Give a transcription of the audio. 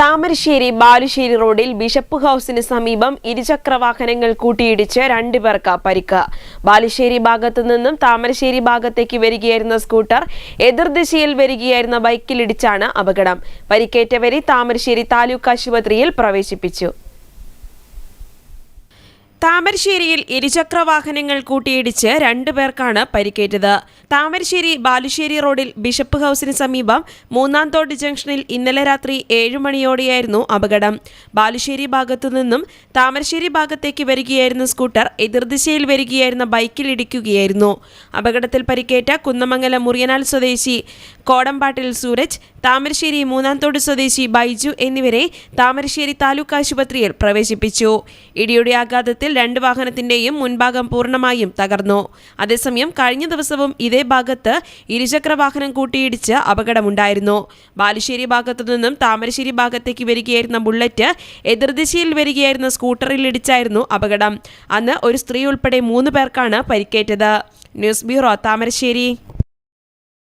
താമരശ്ശേരി ബാലുശ്ശേരി റോഡിൽ ബിഷപ്പ് ഹൌസിന് സമീപം ഇരുചക്ര വാഹനങ്ങൾ കൂട്ടിയിടിച്ച് രണ്ടുപേർക്ക് പരിക്ക്. ബാലുശ്ശേരി ഭാഗത്തു നിന്നും താമരശ്ശേരി ഭാഗത്തേക്ക് വരികയായിരുന്ന സ്കൂട്ടർ എതിർദിശയിൽ വരികയായിരുന്ന ബൈക്കിലിടിച്ചാണ് അപകടം. പരിക്കേറ്റവരെ താമരശ്ശേരി താലൂക്ക് ആശുപത്രിയിൽ പ്രവേശിപ്പിച്ചു. താമരശ്ശേരിയിൽ ഇരുചക്ര വാഹനങ്ങൾ കൂട്ടിയിടിച്ച് രണ്ടു പേർക്കാണ് പരിക്കേറ്റത്. താമരശ്ശേരി ബാലുശ്ശേരി റോഡിൽ ബിഷപ്പ് ഹൌസിന് സമീപം മൂന്നാം തോട് ജംഗ്ഷനിൽ ഇന്നലെ രാത്രി ഏഴു മണിയോടെയായിരുന്നു അപകടം. ബാലുശ്ശേരി ഭാഗത്തു നിന്നും താമരശ്ശേരി ഭാഗത്തേക്ക് വരികയായിരുന്ന സ്കൂട്ടർ എതിർദിശയിൽ വരികയായിരുന്ന ബൈക്കിൽ ഇടിക്കുകയായിരുന്നു. അപകടത്തിൽ പരിക്കേറ്റ കുന്നമംഗലം മുറിയനാൽ സ്വദേശി കോടമ്പാട്ടിൽ സൂരജ് താമരശ്ശേരി മൂന്നാം മൂന്നാംതോട് സ്വദേശി ബൈജു എന്നിവരെ താമരശ്ശേരി താലൂക്ക് ആശുപത്രിയിൽ പ്രവേശിപ്പിച്ചു. ഇടിയുടെ ആഘാതത്തിൽ രണ്ട് വാഹനത്തിന്റെയും മുൻഭാഗം പൂർണമായും തകർന്നു. അതേസമയം കഴിഞ്ഞ ദിവസവും ഇതേ ഭാഗത്ത് ഇരുചക്ര വാഹനം കൂട്ടിയിടിച്ച് അപകടമുണ്ടായിരുന്നു. ബാലുശ്ശേരി ഭാഗത്തു നിന്നും താമരശ്ശേരി ഭാഗത്തേക്ക് വരികയായിരുന്ന ബുള്ളറ്റ് എതിർദിശയിൽ വരികയായിരുന്ന സ്കൂട്ടറിൽ ഇടിച്ചായിരുന്നു അപകടം. അന്ന് ഒരു സ്ത്രീ ഉൾപ്പെടെ മൂന്ന് പേർക്കാണ് പരിക്കേറ്റത്. News bureau Thamarassery.